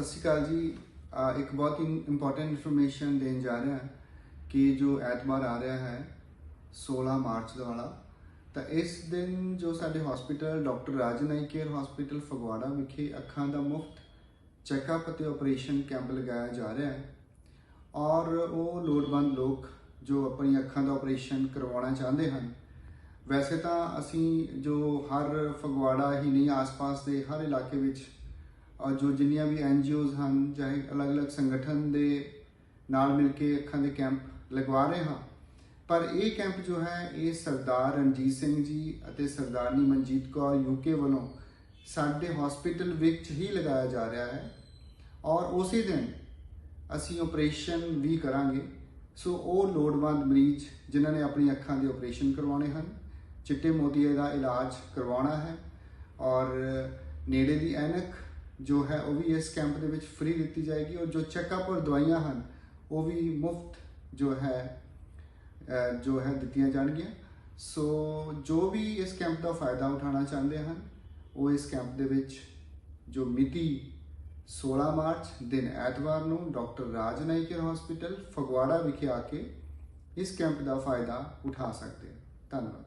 ਸਤਿ ਸ਼੍ਰੀ ਅਕਾਲ ਜੀ। ਇੱਕ ਬਹੁਤ ਹੀ ਇੰਪੋਰਟੈਂਟ ਇਨਫੋਰਮੇਸ਼ਨ ਦੇਣ ਜਾ ਰਿਹਾ ਹਾਂ ਕਿ ਜੋ ਐਤਵਾਰ ਆ ਰਿਹਾ ਹੈ 16 ਮਾਰਚ ਦਾ ਵਾਲਾ, ਤਾਂ ਇਸ ਦਿਨ ਜੋ ਸਾਡੇ hospital doctor Rajnai care hospital Phagwara ਵਿਖੇ ਅੱਖਾਂ ਦਾ ਮੁਫਤ ਚੈੱਕਅਪ ਅਤੇ ਆਪਰੇਸ਼ਨ ਕੈਂਪ ਲਗਾਇਆ ਜਾ ਰਿਹਾ ਹੈ ਔਰ ਉਹ ਲੋੜਵੰਦ ਲੋਕ ਜੋ ਆਪਣੀ ਅੱਖਾਂ ਦਾ ਆਪਰੇਸ਼ਨ ਕਰਵਾਉਣਾ ਚਾਹੁੰਦੇ ਹਨ, ਵੈਸੇ ਤਾਂ ਅਸੀਂ ਜੋ ਹਰ ਫਗਵਾੜਾ ਹੀ ਨਹੀਂ, ਆਸ-ਪਾਸ ਦੇ ਹਰ ਇਲਾਕੇ ਵਿੱਚ ਜੋ ਜਿੰਨੀਆਂ ਵੀ ਐਨਜੀਓਜ਼ ਹਨ, ਚਾਹੇ ਅਲੱਗ-ਅਲੱਗ ਸੰਗਠਨ ਦੇ ਨਾਲ ਮਿਲ ਕੇ ਅੱਖਾਂ ਦੇ ਕੈਂਪ ਲਗਵਾ ਰਹੇ ਹਾਂ, ਪਰ ਇਹ ਕੈਂਪ ਜੋ ਹੈ, ਇਹ ਸਰਦਾਰ ਰਣਜੀਤ ਸਿੰਘ ਜੀ ਅਤੇ ਸਰਦਾਰਨੀ ਮਨਜੀਤ ਕੌਰ ਯੂਕੇ ਵੱਲੋਂ ਸਾਡੇ ਹਸਪੀਟਲ ਵਿੱਚ ਹੀ ਲਗਾਇਆ ਜਾ ਰਿਹਾ ਹੈ ਔਰ ਉਸੇ ਦਿਨ ਅਸੀਂ ਆਪਰੇਸ਼ਨ ਵੀ ਕਰਾਂਗੇ। ਸੋ ਉਹ ਲੋੜਵੰਦ ਮਰੀਜ਼ ਜਿਨ੍ਹਾਂ ਨੇ ਆਪਣੀ ਅੱਖਾਂ ਦੇ ਆਪਰੇਸ਼ਨ ਕਰਵਾਉਣੇ ਹਨ, ਚਿੱਟੇ ਮੋਤੀਏ ਦਾ ਇਲਾਜ ਕਰਵਾਉਣਾ ਹੈ ਔਰ ਨੇੜੇ ਦੀ ਐਨਕ ਜੋ ਹੈ ਉਹ ਵੀ ਇਸ ਕੈਂਪ ਦੇ ਵਿੱਚ ਫ੍ਰੀ ਦਿੱਤੀ ਜਾਏਗੀ ਔਰ ਜੋ ਚੈੱਕਅਪ ਔਰ ਦਵਾਈਆਂ ਹਨ, ਉਹ ਵੀ ਮੁਫਤ ਜੋ ਹੈ ਜੋ ਹੈ ਦਿੱਤੀਆਂ ਜਾਣਗੀਆਂ। ਸੋ ਜੋ ਵੀ ਇਸ ਕੈਂਪ ਦਾ ਫਾਇਦਾ ਉਠਾਉਣਾ ਚਾਹੁੰਦੇ ਹਨ, ਉਹ ਇਸ ਕੈਂਪ ਦੇ ਵਿੱਚ ਜੋ ਮਿਤੀ 16 ਮਾਰਚ, ਦਿਨ ਐਤਵਾਰ ਨੂੰ ਡਾਕਟਰ ਰਾਜ ਨਾਈਕਰ ਹਸਪੀਟਲ ਫਗਵਾੜਾ ਵਿਖੇ ਆ ਕੇ ਇਸ ਕੈਂਪ ਦਾ ਫਾਇਦਾ ਉਠਾ ਸਕਦੇ ਹਨ। ਧੰਨਵਾਦ।